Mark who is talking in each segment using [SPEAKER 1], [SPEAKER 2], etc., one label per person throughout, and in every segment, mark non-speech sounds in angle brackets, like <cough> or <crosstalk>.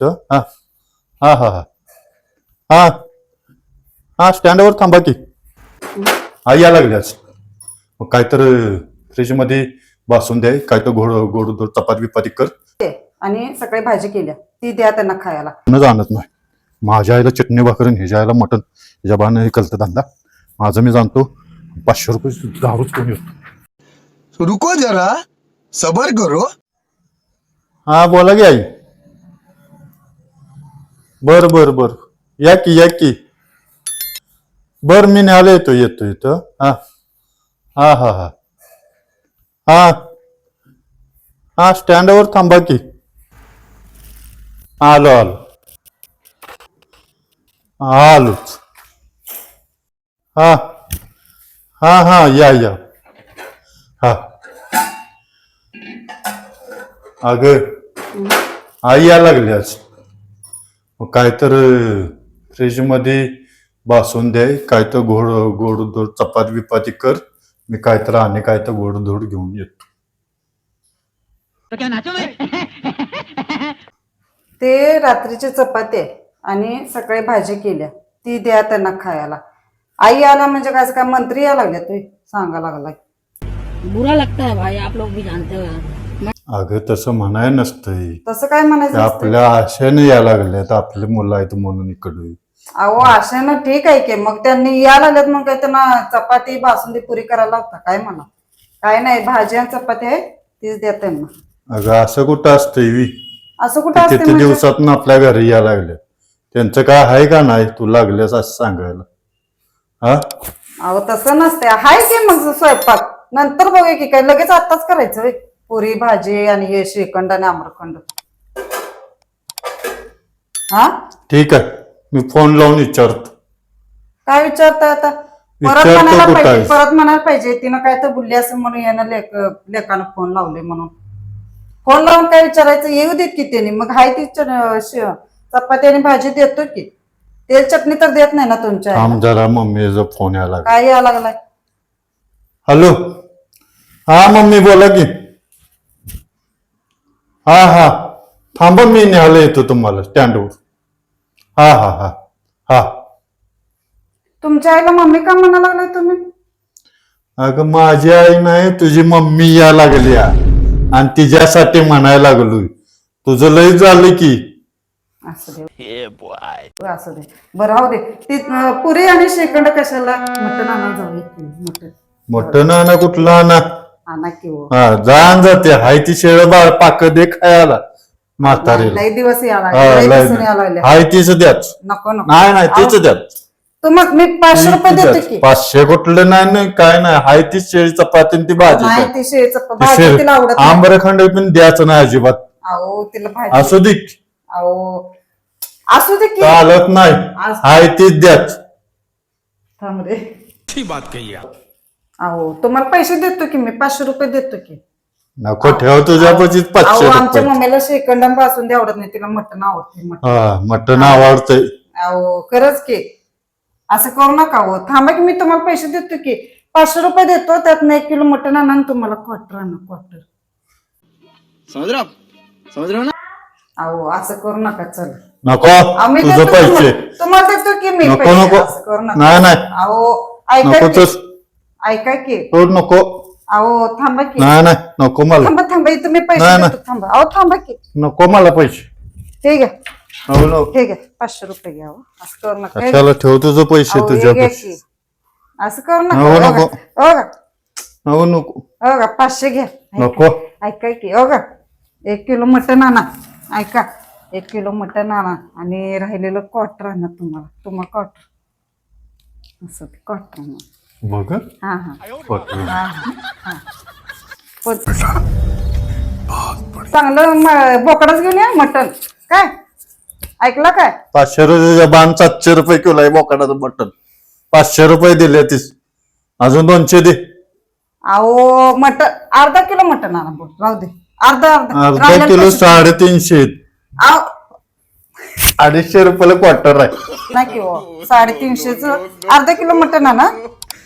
[SPEAKER 1] हा. हा हा हा. हा. हा स्टँडवर थांबा की. हा या लागल्याच मग काय तर फ्रीजमध्ये बासून द्या काय तर गोड गोड गोड चपाती बिपाती कर.
[SPEAKER 2] आणि सकाळी भाजी केल्या. ती द्या त्यांना खायला.
[SPEAKER 1] न जाणत नाही. माझ्या आईला चटणी भाकरून ह्याच्या आईला मटण. ह्याच्या बाने कलतं धंदा. माझं मी जाणतो पाचशे रुपये दारूच कोणी होतो
[SPEAKER 3] रुको जरा. सबर करो.
[SPEAKER 1] हा बोला की आई. बर बर बर. या की या की. बर मी न्यायला येतो येतो येतो. हा. हा हा हा. हा. हा स्टँडवर थांबा की. आलो आलो. आलोच. हा. हा हा या या. हा. अगं आई या लागली असं मग काय तर फ्रीजमध्ये बासून द्या काय तर गोड गोड धोड चपाती बिपाती कर. मी काय तर आणि काय तर गोड धोड घेऊन येतो.
[SPEAKER 4] तो
[SPEAKER 2] रात्रीचे चपाती आहे? आणि सकाळी भाजी केल्या. ती द्या त्यांना खायला. आई आला म्हणजे काय असं काय मंत्री या लागल्या तुम्ही सांगा लागला
[SPEAKER 4] बुरा लगता है भाई आप लोग भी जानते हो
[SPEAKER 1] अगं तसं म्हणाय नसतंय.
[SPEAKER 2] तसं काय म्हणायचं?
[SPEAKER 1] आपल्या आशेने या लागल्यात आपले मुलं आहेत म्हणून इकडे.
[SPEAKER 2] अहो आशानं ठीक आहे की मग त्यांनी या लागल्यात मग काय त्यांना चपाती बासुंदी पुरी करायला होता काय म्हणा. काय नाही भाजी आणि चपाती आहे तीच द्या त्यांना.
[SPEAKER 1] अगं असं कुठं असतंय वी?
[SPEAKER 2] असं कुठं असते
[SPEAKER 1] किती
[SPEAKER 2] म्हणजे?
[SPEAKER 1] दिवसात आपल्या घरी या लागल्या त्यांचं काय आहे का नाही तू लागल्यास असं सांगायला. हा?
[SPEAKER 2] अहो तसं नसते हाय की मग स्वयंपाक? नंतर बघूया की काय लगेच आत्ताच करायचं. पुरी भाजी आणि हे श्रीखंड आणि आम्रखंड. हा?
[SPEAKER 1] ठीक आहे. मी फोन लावून विचारतो.
[SPEAKER 2] काय विचारताय आता? परत
[SPEAKER 1] विचारतो
[SPEAKER 2] म्हणायला
[SPEAKER 1] कुठं
[SPEAKER 2] पाहिजे
[SPEAKER 1] आहेस?
[SPEAKER 2] परत म्हणायला पाहिजे. तिनं काय तर बुलली असं म्हणून यानं लेक लेकानं फोन लावले म्हणून. फोन लावून काय विचारायचं? येऊ देत की त्यांनी? मग हाय ती च- श- चपाती आणि भाजी देतो की? तेल चटणी तर देत नाही ना तुमच्या आईला.
[SPEAKER 1] थांब जरा मम्मीचा फोन यायला लागला.
[SPEAKER 2] काय यायला लागलाय?
[SPEAKER 1] हॅलो? हा मम्मी बोला की. हा हा. थांबा मी न्यायला येतो तुम्हाला स्टँडवर. हा हा हा. हा.
[SPEAKER 2] तुमच्या आईला मम्मी का म्हणा लागलाय तुम्ही?
[SPEAKER 1] अगं माझी आई नाही तुझी मम्मी या लागली. आणि तिच्यासाठी म्हणायला लागलोय तुझं लय झालं की.
[SPEAKER 2] असं दे. असं दे. बरं राहू दे. ती अं, पुरी आणि श्रीखंड कशाला? मटण आणा मटण.
[SPEAKER 1] मटण आणा कुठलं आणा.
[SPEAKER 2] हो
[SPEAKER 1] हा. जाण जाते. हाय ती शेळ बाळ पाक दे खायला म्हातारीला.
[SPEAKER 2] दिवस यायला
[SPEAKER 1] हा, लय-
[SPEAKER 2] यायला लागले.
[SPEAKER 1] हाय तीच द्याच.
[SPEAKER 2] नको नको.
[SPEAKER 1] नाही नाही तीच द्याच.
[SPEAKER 2] तू मग मी पाचशे रुपये देते. की.
[SPEAKER 1] पाचशे कुठलं नाही नाही काय नाही. हाय ती शेळी चपाती आणि ती भाजी
[SPEAKER 2] नाही. ती शेळीचं प-
[SPEAKER 1] ती
[SPEAKER 2] भाजी
[SPEAKER 1] शेळ-
[SPEAKER 2] तिला आवडत नाही.
[SPEAKER 1] आंबरखंड पण द्यायचं नाही अजिबात.
[SPEAKER 2] अहो तिला भाजी
[SPEAKER 1] असू दे
[SPEAKER 2] अहो असू दे की.
[SPEAKER 1] चालत नाही. हाय तीच द्याच.
[SPEAKER 2] थांब रे. अहो तुम्हाला पैसे देतो की मी? पाचशे रुपये देतो की.
[SPEAKER 1] नको ठेव तुझ्या पशीच
[SPEAKER 2] अहो
[SPEAKER 1] पाचशे
[SPEAKER 2] आमच्या
[SPEAKER 1] रुपये.
[SPEAKER 2] मम्मीला श्रीखंडपासून दे आवडत नाही तिला मटण आवडते मटण.
[SPEAKER 1] हा मटण आवडतंय.
[SPEAKER 2] अहो खरंच की. असं करू नका हो. थांबा की मी तुम्हाला पैसे देतो की. पाचशे रुपये देतो त्यातनं एक किलो मटण आणा आणि तुम्हाला क्वार्टर आणा क्वार्टर
[SPEAKER 3] समझ रहे हो आप समझ रहे हो ना?
[SPEAKER 2] अहो असं करू नका चल.
[SPEAKER 1] नको
[SPEAKER 2] आम्ही
[SPEAKER 1] तुझं
[SPEAKER 2] देतो
[SPEAKER 1] पैसे.
[SPEAKER 2] तुम्हाला- तुम्हाला देतो की मी
[SPEAKER 1] नको,
[SPEAKER 2] पैसे?
[SPEAKER 1] नको.
[SPEAKER 2] असं करू नका.
[SPEAKER 1] नाही, नाही.
[SPEAKER 2] अहो ऐका
[SPEAKER 1] नको
[SPEAKER 2] की.
[SPEAKER 1] तस
[SPEAKER 2] ऐका की.
[SPEAKER 1] सोड नको.
[SPEAKER 2] अहो थांबा की.
[SPEAKER 1] नाही नाही नको मला.
[SPEAKER 2] थांबा थांबा इथं मी पैसे
[SPEAKER 1] नाही,
[SPEAKER 2] देतो
[SPEAKER 1] नाही.
[SPEAKER 2] थांबा. अहो थांबा की.
[SPEAKER 1] नको मला पैसे. नको नको.
[SPEAKER 2] ठीक आहे पाचशे रुपये घ्या. असं करू नका. हे-
[SPEAKER 1] कशाला ठेव तुझं पैसे
[SPEAKER 2] अहो, हे घ्या की. असं करू नका.
[SPEAKER 1] नको,
[SPEAKER 2] हो
[SPEAKER 1] नको.
[SPEAKER 2] का? हो का?
[SPEAKER 1] नको नको.
[SPEAKER 2] हो का पाचशे घ्या.
[SPEAKER 1] नको.
[SPEAKER 2] ऐका की. हो का एक किलो मटण आणा. ऐका. एक किलो मटण आणा. आणि राहिलेलं क्वार्टर आणा तुम्हाला. तुम्हाला क्वार्टर असं क्वार्टर आणा. हा हा. हा, हा. पण- चांगलं म- बोकडाच घेऊन या मटण. काय? ऐकलं काय?
[SPEAKER 1] पाचशे रुपये बाण सातशे रुपये किलो आहे बोकाडाचं मटन पाचशे रुपये दिले तीस. अजून दोनशे दे.
[SPEAKER 2] अहो मटण अर्धा किलो मटण आणा बोल. राहू दे. अर्धा अर्धा.
[SPEAKER 1] अर्धा
[SPEAKER 2] राहिलेलं
[SPEAKER 1] किलो
[SPEAKER 2] पैसे-
[SPEAKER 1] साडेतीनशे.
[SPEAKER 2] अहो,
[SPEAKER 1] अडीचशे रुपयाला क्वार्टर आहे.
[SPEAKER 2] नाही की हो साडेतीनशेच. अर्धा किलो मटण आणा.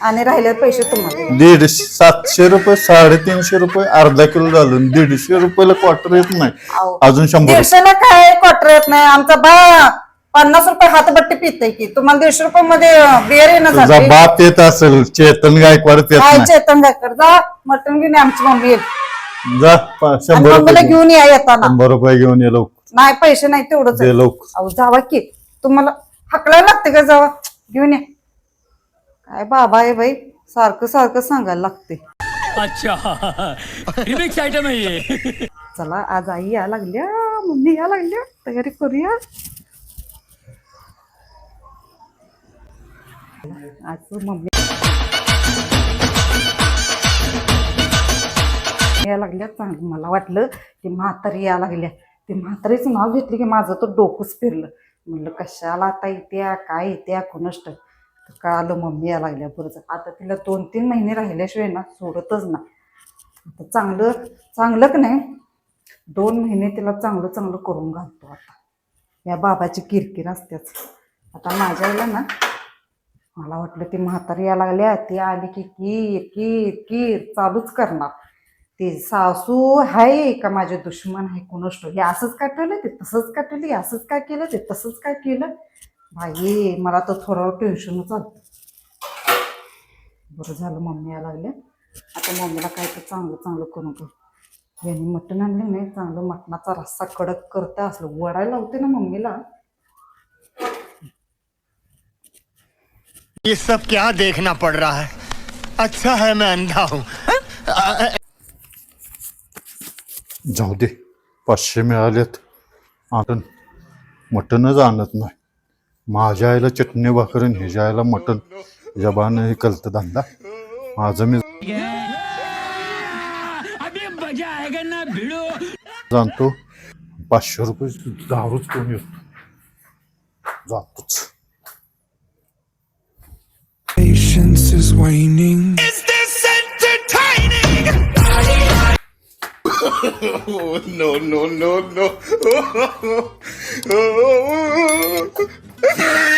[SPEAKER 2] आणि राहिले पैसे तुम्हाला.
[SPEAKER 1] दीडशे सातशे रुपये साडेतीनशे रुपये अर्धा किलो झालं. दीडशे रुपयाला क्वार्टर येत नाही.
[SPEAKER 2] अहो.
[SPEAKER 1] अजून शंभर.
[SPEAKER 2] दीडशेला काय क्वार्टर येत नाही? आमचा बा पन्नास रुपये हातबट्टी पितय की. तुम्हाला दीडशे रुपये मध्ये बिअर येणं
[SPEAKER 1] तुझा बाप येत असेल चेतन गायकवाड येत
[SPEAKER 2] काय
[SPEAKER 1] नाही.
[SPEAKER 2] चेतन गायकर जा मटण घेऊन ये आमची मम्मी येईल.
[SPEAKER 1] जा प-
[SPEAKER 2] आणि
[SPEAKER 1] शंभर
[SPEAKER 2] मम्मीला
[SPEAKER 1] रुपये
[SPEAKER 2] घेऊन या येताना.
[SPEAKER 1] शंभर रुपये घेऊन ये लोक
[SPEAKER 2] नाही पैसे नाही तेवढंच. आहे.
[SPEAKER 1] दे लोक
[SPEAKER 2] अहो जावा की. तुम्हाला हकलायला लागते का जावा? घेऊन या. काय बाबा आहे बाई सारखं सारखं सांगायला लागते.
[SPEAKER 5] अच्छा. रिमिक्स
[SPEAKER 2] चला आज आई या लागल्या मम्मी या लागल्या तयारी करूया. आज मम्मी या लागल्या चांगलं मला वाटलं की म्हातारी या लागल्या. ते म्हातारीचं नाव घेतलं की माझं तर डोकंच फिरलं. म्हणलं कशाला आता येत्या काय येत्या कुणष्ट तर कळालं मम्मी या लागल्या बरं आता तिला दोन तीन महिने राहिल्याशिवाय ना सोडतच ना आता चांगलं चांगलं का नाही दोन महिने तिला चांगलं चांगलं करून घालतो आता. या बाबाची किरकिर असतेच. आता माझ्या आईला ना मला वाटलं ती म्हातारी या लागल्या. ती आली की कीर कीर कीर चालूच करणार. ते सासू आहे का माझे दुश्मन आहे कुणष्ट हे असंच काय ते? तसंच काय केलं असंच काय केलं ते? तसंच काय केलं? भाई मला तर थोडं टेन्शनच आलं. बरं झालं मम्मी या लागल्या. आता मम्मीला काय तर चांगलं चांगलं करून घेऊ यांनी मटण आणलं नाही चांगलं मटणाचा रस्सा कडक करते असलं. वडायला होते ना मम्मीला.
[SPEAKER 6] ये सब क्या देखना पड़ रहा है? अच्छा है मैं अंधा हूँ।
[SPEAKER 1] जाऊ दे पाचशे मिळालेत. आता मटणच आणत नाही. माझ्या आईला चटणी भाकरीन ह्याच्या आईला मटण जबान हे कलत धंदा. माझं मी
[SPEAKER 5] अभी मजा आएगा ना भिड़ो
[SPEAKER 1] जाणतो. पाचशे रुपये दारूच करून येतो. जातोच.
[SPEAKER 7] Patience is waning. <laughs>
[SPEAKER 6] no, no, no, no. <laughs> Yeah.